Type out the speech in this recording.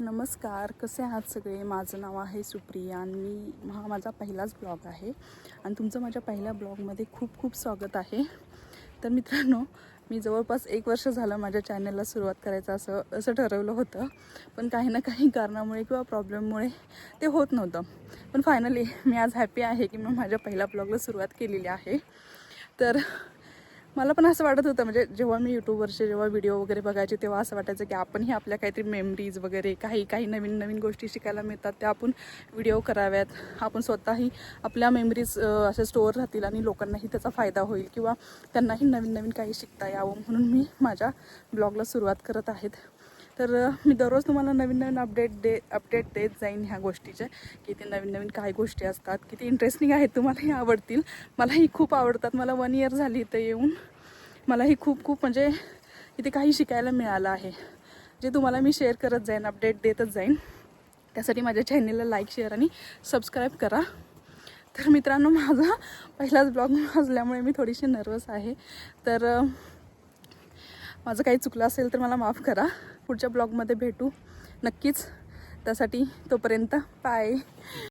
नमस्कार कसे आहात सगळे? माझं नाव आहे सुप्रिया आणि मी हा माझा पहिलाच ब्लॉग आहे आणि तुमचं माझ्या पहिल्या ब्लॉगमध्ये खूप खूप स्वागत आहे. तर मित्रांनो मी जवळपास एक वर्ष झालं माझ्या चॅनलला सुरुवात करायचं असं असं ठरवलं होतं. पण काही ना काही कारणामुळे किंवा प्रॉब्लेममुळे ते होत नव्हतं. पण फायनली मी आज हॅपी आहे की मी माझ्या पहिल्या ब्लॉगला सुरुवात केलेली आहे. तर मला पण असं वाटत होतं म्हणजे जेव्हा मी यूट्यूबवरचे जेव्हा व्हिडिओ वगैरे बघायचे तेव्हा असं वाटायचं की आपणही आपल्या काहीतरी मेमरीज वगैरे काही काही नवीन नवीन गोष्टी शिकायला मिळतात त्या आपण व्हिडिओ कराव्यात. आपण स्वतःही आपल्या मेमरीज अशा स्टोअर राहतील आणि लोकांनाही त्याचा फायदा होईल किंवा त्यांनाही नवीन नवीन काही शिकता यावं म्हणून मी माझ्या ब्लॉगला सुरुवात करत आहेत. तर मी दररोज तुम्हाला नवीन नवीन अपडेट दे अपडेट देत जाईन ह्या गोष्टीचे. किती नवीन नवीन काय गोष्टी असतात किती इंटरेस्टिंग आहेत तुम्हालाही आवडतील. मलाही खूप आवडतात. मला वन इयर झाली इथं येऊन. मलाही खूप खूप म्हणजे इथे काही शिकायला मिळालं आहे. जे तुम्हाला मी शेअर करत जाईन अपडेट देतच जाईन. त्यासाठी माझ्या चॅनेलला लाईक शेअर आणि सबस्क्राईब करा. तर मित्रांनो माझा पहिलाच ब्लॉग असल्यामुळे मी थोडीशी नर्वस आहे. तर माझं काही चुकलं असेल तर मला माफ करा. पुढच्या ब्लॉगमध्ये भेटू. नक्कीच. त्यासाठी तोपर्यंत बाय